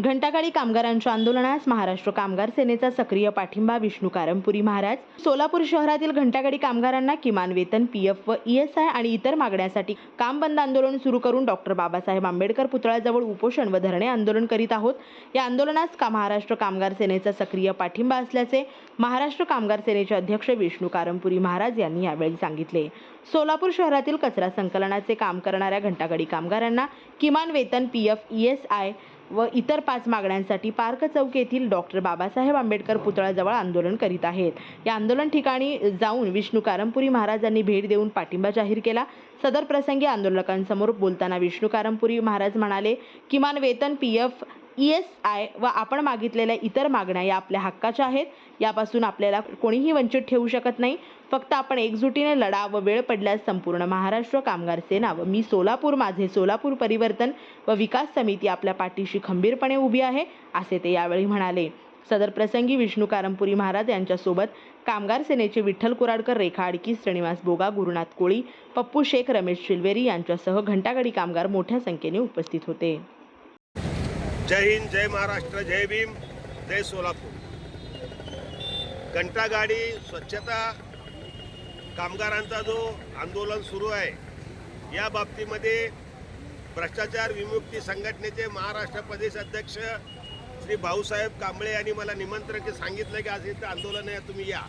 घंटागाडी कामगारांच्या आंदोलनास महाराष्ट्र कामगार सेनेचा सक्रिय पाठिंबा विष्णू कारंपुरी महाराज. सोलापूर शहरातील घंटागाडी कामगारांना किमान वेतन पी एफ व ई एस आय आणि इतर मागण्यासाठी काम बंद आंदोलन सुरू करून डॉक्टर बाबासाहेब आंबेडकर पुतळ्याजवळ उपोषण व धरणे आंदोलन करीत आहोत. या आंदोलनास का महाराष्ट्र कामगार सेनेचा सक्रिय पाठिंबा असल्याचे महाराष्ट्र कामगार सेनेचे अध्यक्ष विष्णू कारंपुरी महाराज यांनी यावेळी सांगितले. सोलापूर शहरातील कचरा संकलनाचे काम करणाऱ्या घंटागाडी कामगारांना किमान वेतन P F E S I व इतर पाच मागण्यांसाठी पार्क चौक येथील डॉक्टर बाबासाहेब आंबेडकर पुतळ्याजवळ आंदोलन करीत आहेत. या आंदोलन ठिकाणी जाऊन विष्णू कारंपुरी महाराजांनी भेट देऊन पाठिंबा जाहीर केला. सदर प्रसंगी आंदोलकांसमोर बोलताना विष्णू कारंपुरी महाराज म्हणाले किमान वेतन P. F. E S I व आपण मागितलेल्या इतर मागण्या या आपल्या हक्काच्या आहेत. यापासून आपल्याला कोणीही वंचित ठेवू शकत नाही. फक्त आपण एकजुटीने लढा व वेळ पडल्यास संपूर्ण महाराष्ट्र कामगार सेना व मी सोलापूर माझे सोलापूर परिवर्तन व विकास समिती आपल्या पाठीशी खंबीरपणे उभी आहे असे ते यावेळी म्हणाले. सदर प्रसंगी विष्णू कारंपुरी महाराज यांच्यासोबत कामगार सेनेचे विठ्ठल कुराडकर रेखा अडकी श्रीनिवास बोगा गुरुनाथ कोळी पप्पू शेख रमेश शिलवेरी यांच्यासह घंटागडी कामगार मोठ्या संख्येने उपस्थित होते. जय हिंद जय महाराष्ट्र जय भीम जय सोलापूर. घंटागाडी स्वच्छता कामगारांचा जो आंदोलन सुरू आहे या बाबतीमध्ये भ्रष्टाचार विमुक्ती संघटनेचे महाराष्ट्र प्रदेश अध्यक्ष श्री भाऊसाहेब कांबळे यांनी मला निमंत्रण सांगितलं की आज इथं आंदोलन आहे तुम्ही या.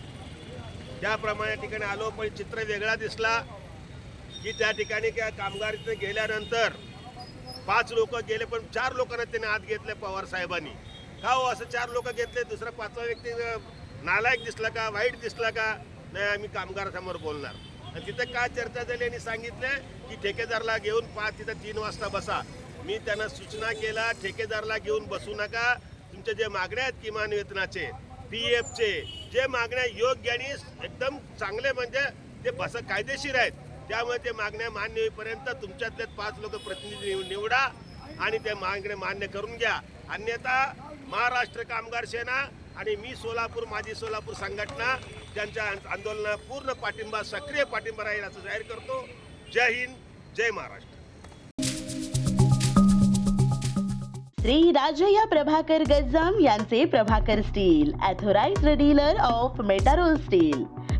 त्याप्रमाणे ठिकाणी आलो पण चित्र वेगळा दिसला की त्या ठिकाणी त्या कामगार इथं गेल्यानंतर पाच लोक गेले पण चार लोकांना त्याने आत घेतले पवार साहेबांनी. का हो असं चार लोक घेतले दुसरा पाचवा व्यक्ती नालायक दिसला का वाईट दिसला का नाही आम्ही कामगारासमोर बोलणार. आणि तिथं काय चर्चा झाली आणि सांगितलं की ठेकेदारला घेऊन पाच तिथं तीन वाजता बसा. मी त्यांना सूचना केला ठेकेदारला घेऊन बसू नका. तुमच्या जे मागण्या आहेत किमान वेतनाचे पी एफचे जे मागण्या योग्य आणि एकदम चांगले म्हणजे ते बस कायदेशीर आहेत. त्यामुळे ते मागण्या मान्य होईपर्यंत तुमच्यातले पाच लोक प्रतिनिधी निवडा आणि ते मागण्या मान्य करून घ्या. अन्यथा महाराष्ट्र कामगार सेना आणि मी सोलापूर माझी सोलापूर संघटना त्यांच्या आंदोलनाला पूर्ण पाठिंबा सक्रिय पाठिंबा राहील असं जाहीर करतो. जय हिंद जय महाराष्ट्र. श्री राजया प्रभाकर गज्जाम यांचे Prabhakar steel authorise dealer of Metarol steel.